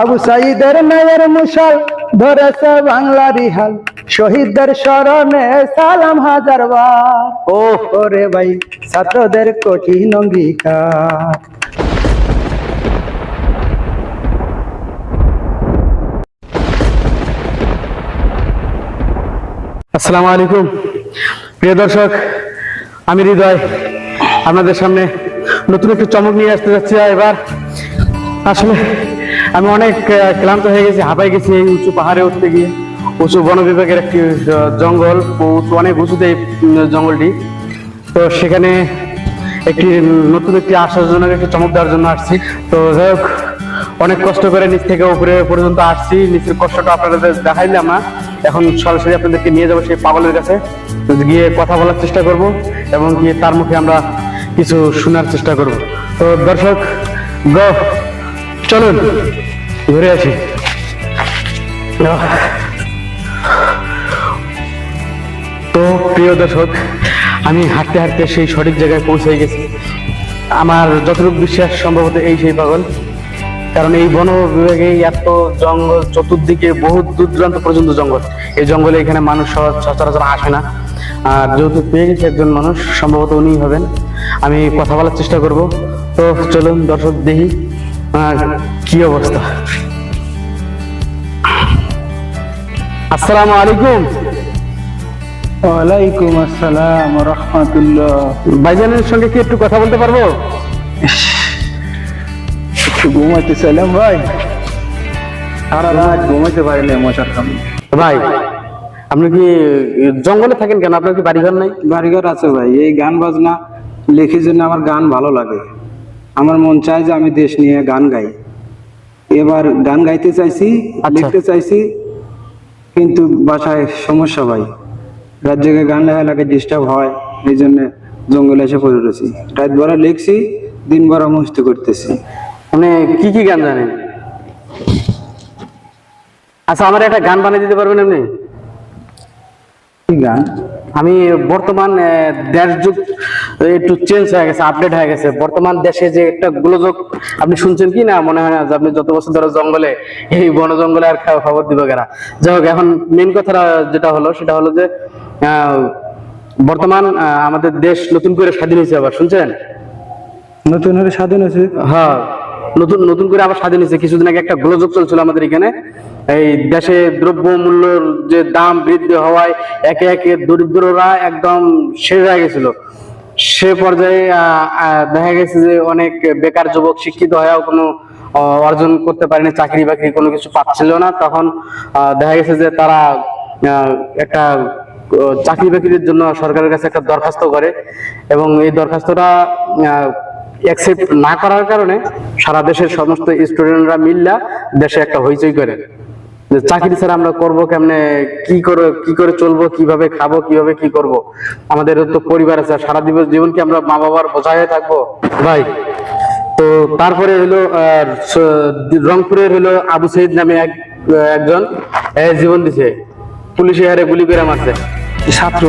আবু সাইদের নায়ের মুশাল ধরেছে বাংলারই হাল শহীদদের স্মরণে সালাম হাজার ও ওরে ভাই, ছাত্রদের কঠিন অঙ্গীকার। আসসালামু আলাইকুম। প্রিয় দর্শক, আমি হৃদয়। আপনাদের সামনে নতুন একটু চমক নিয়ে আসতে যাচ্ছি এবার। আসলে আমি অনেক ক্লান্ত হয়ে গেছি, হাঁপাই গেছি এই উঁচু পাহাড়ে উঠতে গিয়ে। উঁচু বন বিভাগের একটি জঙ্গল, উঁচু, অনেক উঁচুতে এই জঙ্গলটি। তো সেখানে একটি নতুন একটি আশ্বাসজনক একটি চমক দেওয়ার জন্য আসছি। তো যাই হোক, অনেক কষ্ট করে নিচ থেকে উপরে পর্যন্ত আসছি। নিচের কষ্টটা আপনাদের দেখাইলাম না। এখন সরাসরি আপনাদেরকে নিয়ে যাব সেই পাগলের কাছে। গিয়ে কথা বলার চেষ্টা করব এবং গিয়ে তার মুখে আমরা কিছু শোনার চেষ্টা করব। তো দর্শক গ চলুন, ঘুরে আসি। তো, প্রিয় দর্শক, আমি হাঁটতে হাঁটতে সেই সঠিক জায়গায় পৌঁছে গেছি। আমার যতটুকু বিশ্বাস, সম্ভবত এই সেই পাগল। কারণ এই বন বিভাগে এত জঙ্গল, চতুর্দিকে বহু দূর দূরান্ত পর্যন্ত জঙ্গল। এই জঙ্গলে এখানে মানুষ সচরাচর আসে না। আর যেহেতু পেয়ে গেছে একজন মানুষ, সম্ভবত উনিই হবেন। আমি কথা বলার চেষ্টা করব। তো, চলুন দর্শক দেখি। আর কি অবস্থা? আসসালামু আলাইকুম। ওয়ালাইকুম আসসালাম রহমতুল্লাহ। ভাইজানের সঙ্গে কি একটু কথা বলতে পারব? একটু ঘুমাইতে চাইলাম ভাই। সারা রাত ঘুমাইতে পারিনি মশার সামনে ভাই আপনি কি জঙ্গলে থাকেন কেন? আপনার কি বাড়িঘর নাই? বাড়িঘর আছে ভাই এই গান বাজনা লেখি জন্য আমার গান ভালো লাগে। আমার মন চায় যে আমি দেশ নিয়ে গান গাই। এবার গান গাইতে চাইছি আচ্ছা। লিখতে চাইছি কিন্তু বাসায় সমস্যা ভাই রাত জেগে গান লেখা লাগে ডিস্টার্ব হয় এই জন্য জঙ্গলে এসে পড়ে রয়েছি। রাত ভরা লিখছি দিন ভরা মুস্তি করতেছি। মানে কি কি গান জানেন? আচ্ছা আমার একটা গান বানিয়ে দিতে পারবেন আপনি কি গান? আমি বর্তমান দেশ যুগ একটু চেঞ্জ হয়ে গেছে আপডেট হয়ে গেছে। বর্তমান দেশে যে একটা গোলযোগ আপনি শুনছেন কি না? মনে হয় না যে আপনি যত বছর ধরে জঙ্গলে এই বন জঙ্গলে আর খবর দিবে কেনা যাই হোক এখন মেন কথাটা যেটা হলো সেটা হলো যে আহ, বর্তমান আমাদের দেশ নতুন করে স্বাধীন হয়েছে আবার শুনছেন? নতুন হলে স্বাধীন হয়েছে। হ্যাঁ। নতুন নতুন করে আবার স্বাধীন হয়েছে। কিছুদিন আগে একটা গোলযোগ চলছিল আমাদের এখানে। এই দেশে দ্রব্য মূল্যর যে দাম বৃদ্ধি হওয়ায় একে একে দরিদ্ররা একদম শেষ হয়ে গেছিল। সে পর্যায়ে দেখা গেছে যে অনেক বেকার যুবক শিক্ষিত হয়েও কোনো অর্জন করতে পারেনি, চাকরি বাকরি কোনো কিছু পাচ্ছিল না। তখন দেখা গেছে যে তারা একটা চাকরি বাকরির জন্য সরকারের কাছে একটা দরখাস্ত করে এবং এই দরখাস্তটা অ্যাকসেপ্ট না করার কারণে সারা দেশের সমস্ত স্টুডেন্টরা মিল্লা দেশে একটা হইচই করে। যে চাকরি ছাড়া আমরা করব কেমনে? কি করে কি করে চলবো? কীভাবে খাব? কীভাবে কি করব? আমাদের তো পরিবার আছে। সারা দিবস জীবন কি আমরা মা বাবার বোঝায় থাকব? ভাই তো তারপরে হলো রংপুরের হলো আবু সঈদ নামে এক একজন জীবন দিছে। পুলিশে হারে গুলি করে মারছে। ছাত্র।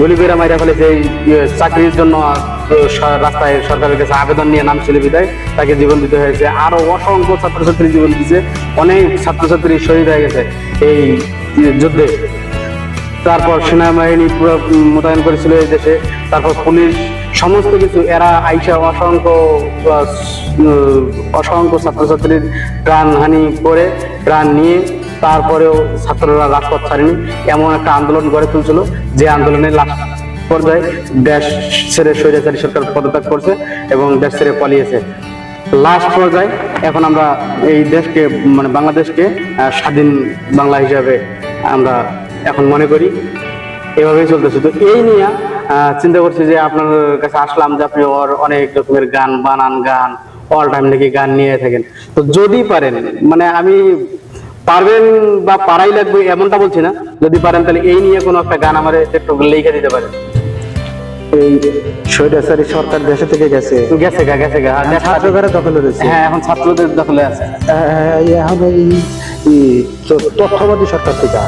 গুলি মাইরা এই ইয়ে, চাকরির জন্য রাস্তায় সরকারের কাছে আবেদন নিয়ে নাম ছিল বিদায়। তাকে জীবন দিতে হয়েছে। আরও অসংখ্য ছাত্রছাত্রী জীবন দিচ্ছে অনেক ছাত্রছাত্রী শহীদ হয়ে গেছে এই যুদ্ধে। তারপর সেনাবাহিনী পুরো মোতায়েন করেছিল এই দেশে। তারপর পুলিশ সমস্ত কিছু। এরা আইসা অসংখ্য অসংখ্য ছাত্রছাত্রীর প্রাণহানি করে প্রাণ নিয়ে তারপরেও ছাত্ররা রাজপথ ছাড়েনি। এমন একটা আন্দোলন গড়ে তুলছিল, যে আন্দোলনের লাস্ট পর্যায়ে দেশ ছেড়ে স্বৈরাচারী সরকার পদত্যাগ করছে এবং দেশ ছেড়ে পালিয়েছে। লাস্ট পর্যায়ে এখন আমরা এই দেশকে মানে বাংলাদেশকে স্বাধীন বাংলা হিসাবে আমরা এখন মনে করি। এভাবেই চলতেছে। তো এই নিয়ে চিন্তা করছি যে আপনার কাছে আসলাম যে আপনি ওর অনেক রকমের গান, বানান গান অল টাইম নাকি গান নিয়ে থাকেন। তো যদি পারেন মানে আমি পারবেন বা পারাই লাগবে এমনটা বলছি না। যদি পারেন তাহলে এই নিয়ে কোনো একটা গান আমার একটু লিখে দিতে পারেন। এই স্বৈরাচারী সরকার দেশে থেকে গেছে। গেছে গা গেছে গা। দেশ ছাত্রকারা দখলে রয়েছে। হ্যাঁ এখন ছাত্রদের দখলে আছে। এখন এই তথ্যবাদী সরকার থেকে।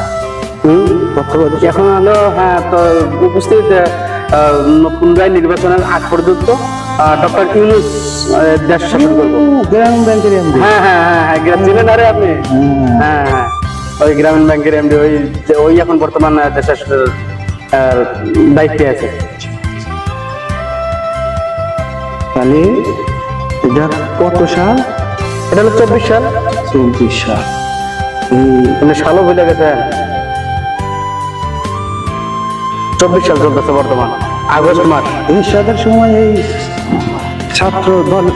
তথ্যবাদী এখন হলো হ্যাঁ তো উপস্থিত পুনরায় নির্বাচনের আগ পর্যন্ত ডক্টর ইউনুস আহ, দেশ শাসন করব। গ্রামীণ ব্যাংকের এমডি হ্যাঁ হ্যাঁ হ্যাঁ হ্যাঁ গ্রাম চিনেন আরে আপনি? হ্যাঁ হ্যাঁ ওই গ্রামীণ ব্যাংকের এমডি ওই যে ওই এখন বর্তমান দেশের দায়িত্বে আছে। তাহলে এটা কত সাল? এটা হলো চব্বিশ সাল। চব্বিশ সাল। এই আপনি সালও ভুলে গেছেন চব্বিশ সাল চলতেছে বর্তমান আগস্ট মাস। এরশাদের সময় এই ছাত্র দল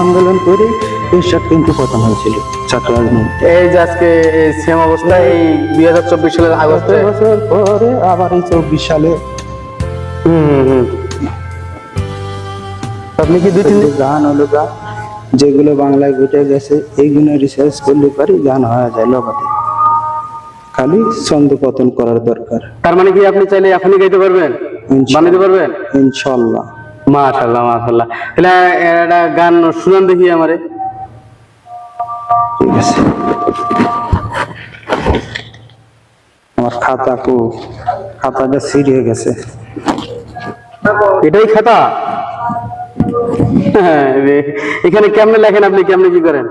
আন্দোলন করে এরশাদ কিন্তু পতন হয়েছিল। ছাত্র রাজনীতি এই যে আজকে সেম অবস্থা এই দুই হাজার চব্বিশ সালের আগস্টে? বছর পরে আবার এই চব্বিশ সালে। হুম আপনি কি দুই তিন গান হলো গান যেগুলো বাংলায় ঘটে গেছে এইগুলো রিসার্চ করলে পারি গান হওয়া যায় লগতে। খালি ছন্দ পতন করার দরকার। তার মানে কি আপনি চাইলে এখনই গাইতে পারবেন। বানাইতে পারবেন? ইনশাল্লাহ। মাশাল্লাহ মাশাল্লাহ তাহলে একটা গান শুনান দেখি আমারে। ঠিক আছে। আমার খাতা কো খাতাটা ছিঁড়ে গেছে। এটাই খাতা? হ্যাঁ। এখানে কেমনে লেখেন আপনি? কেমনে কি করেন?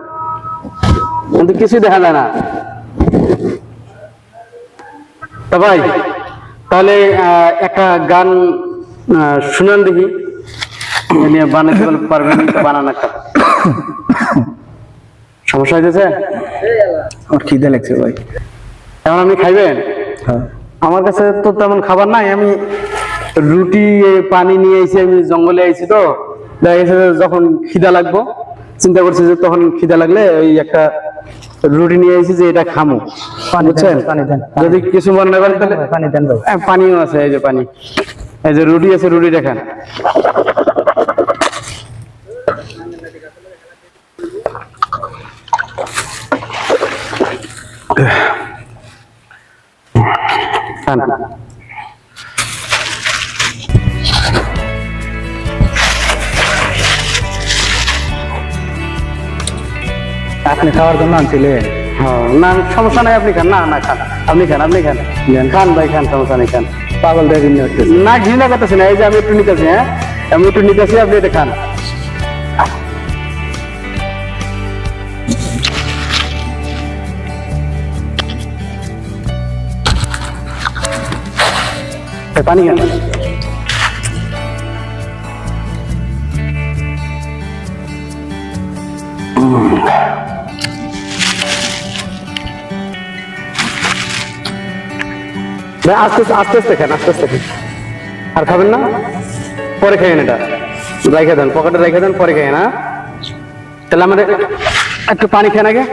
কিন্তু কিছুই দেখা যায় না। তা ভাই তাহলে আহ, একটা গান শুনান দেখি। বানাতে বল- পারবেন সমস্যা হইতেছে? আমার খিদে লাগছে ভাই। এখন আপনি খাইবেন? হ্যাঁ। আমার কাছে তো তেমন খাবার নাই আমি রুটি পানি নিয়ে এসে আমি জঙ্গলে আইছি তো। দেখা গেছে যখন খিদা লাগবো চিন্তা করছি যে তখন খিদা লাগলে ওই একটা রুটি নিয়ে এসেছি যে এটা খামো। বুঝছেন? পানি দেন। যদি কিছু মনে করেন তাহলে পানি দেন হ্যাঁ, পানিও আছে এই যে পানি। এই যে রুটি আছে রুটি দেখান। আপনি খাওয়ার জন্য আনছিলেন? হ্যাঁ, না সমস্যা নাই আপনি খান। না না খান। আপনি খান আপনি খান। খান ভাই খান সমস্যা নেই খান। পাগল দেখেন হচ্ছে। না ঘৃণা করতেছি না এই যে আমি একটু নিতেছি হ্যাঁ? আমি একটু নিতেছি আপনি এটা খান। এই পানি আস্তে আস্তে আস্তে খান আস্তে আস্তে খান আর খাবেন না? পরে খাইয়েন এটা। রেখে দেন, পকেটে রেখে দেন, পরে খাইয়েন হ্যাঁ? তাহলে আমাদের একটু পানি খান আগে।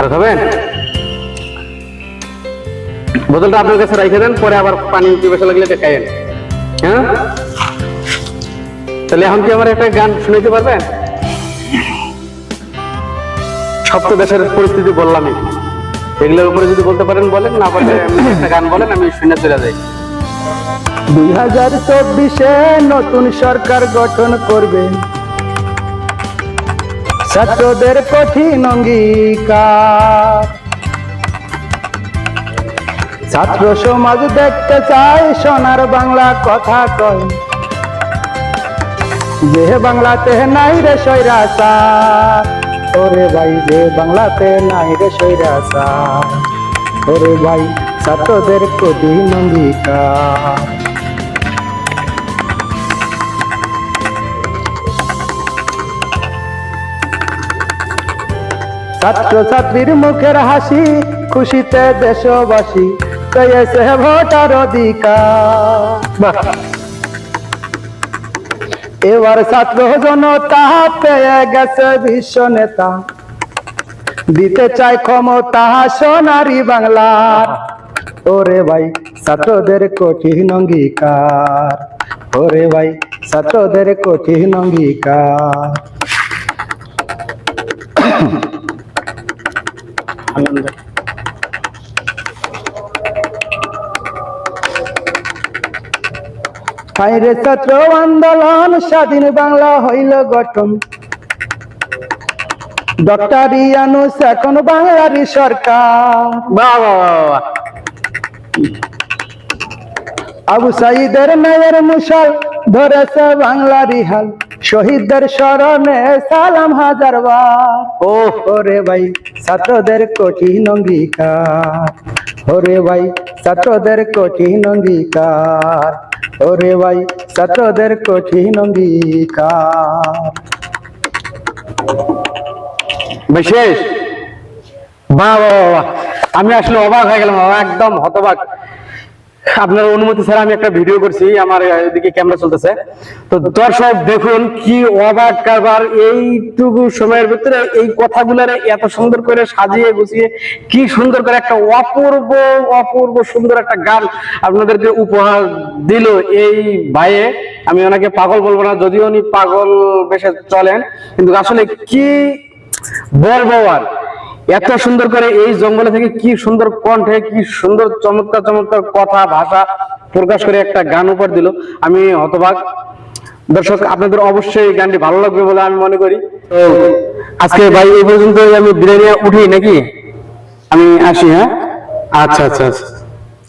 খাবেন বোতলটা আপনার কাছে রেখে দেন, পরে আবার পানি পিপাসা লাগলে এটা হ্যাঁ? তাহলে এখন কি আমার একটা গান শুনাইতে পারবেন সব দেশের পরিস্থিতি বললামই। এগুলোর উপরে যদি বলতে পারেন, বলেন, না পারলে একটা গান বলেন, আমি শুনে চলে যাই। দুই হাজার চব্বিশে নতুন সরকার গঠন করবে। ছাত্রদের কঠিন অঙ্গীকার। ছাত্র সমাজ দেখতে চায় সোনার বাংলা কথা কয়। যে বাংলাতে নাই রে সৈরাচার ওরে ভাই যে বাংলাতে নাই রে সৈরাচার ওরে ভাই ছাত্রদের কঠিন অঙ্গীকার। ছাত্র ছাত্রীর মুখের হাসি, খুশিতে দেশবাসী পেয়েছে ভোটার অধিকার। এবার ছাত্র জনতা পেয়ে গেছে বিশ্ব নেতা। দিতে চাই ক্ষমতা সোনারি বাংলার। ওরে ভাই, ছাত্রদের কঠিন অঙ্গীকার। ওরে ভাই, ছাত্রদের কঠিন অঙ্গীকার। হাইরে ছাত্র আন্দোলন স্বাধীন বাংলা হইল গঠন। ডক্টর ইয়ানুস এখন বাংলারই সরকার। আবু সাইদের মুশাল ধরেছে বাংলারই হাল। শহীদদের স্মরণে সালাম হাজার বার। ও ওরে ভাই ছাত্রদের কঠিন অঙ্গীকার। ওরে ভাই ছাত্রদের কঠিন অঙ্গীকার। ওরে ভাই ছাত্রদের কঠিন অঙ্গীকার। ভাই শেষ বাহ বাহ বাহ, বাহ। আমি আসলে অবাক হয়ে গেলাম বাবা, একদম হতবাক। আপনার অনুমতি ছাড়া আমি একটা ভিডিও করছি, আমার এদিকে ক্যামেরা চলতেছে। তো দর্শক, দেখুন কি অবাক কারবার, এইটুকু সময়ের ভিতরে এই কথাগুলোর এত সুন্দর করে সাজিয়ে গুছিয়ে, কি সুন্দর করে একটা অপূর্ব অপূর্ব সুন্দর একটা গান আপনাদেরকে উপহার দিল এই ভাইয়ে। আমি ওনাকে পাগল বলব না, যদিও উনি পাগল বেশে চলেন, কিন্তু আসলে কি বলব আর এত সুন্দর করে এই জঙ্গলে থেকে কি সুন্দর কণ্ঠে কি সুন্দর চমৎকার চমৎকার কথা ভাষা প্রকাশ করে একটা গান উপর দিল। আমি হতবাক দর্শক আপনাদের অবশ্যই এই গানটি ভালো লাগবে বলে আমি মনে করি। তো আজকে ভাই এই পর্যন্ত আমি বিরিয়ানি উঠি নাকি? আমি আসি হ্যাঁ? আচ্ছা আচ্ছা আচ্ছা।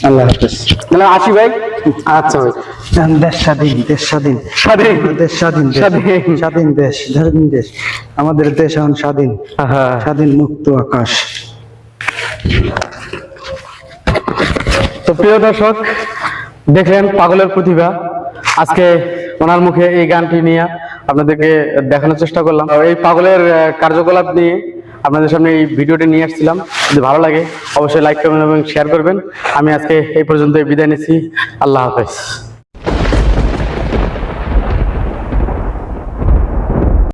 আল্লাহ হাফেজ। তাহলে আসি ভাই। আচ্ছা দেশ স্বাধীন দেশ স্বাধীন। স্বাধীন। দেশ স্বাধীন স্বাধীন। দেশ স্বাধীন দেশ। আমাদের দেশ এখন স্বাধীন। স্বাধীন মুক্ত আকাশ। তো প্রিয় দর্শক দেখলেন পাগলের প্রতিভা। আজকে ওনার মুখে এই গানটি নিয়ে আপনাদেরকে দেখানোর চেষ্টা করলাম। এই পাগলের কার্যকলাপ নিয়ে আপনাদের সামনে এই ভিডিওটি নিয়ে আসছিলাম। যদি ভালো লাগে, অবশ্যই লাইক করবেন এবং শেয়ার করবেন। আমি আজকে এই পর্যন্ত বিদায় নিচ্ছি। আল্লাহ হাফেজ।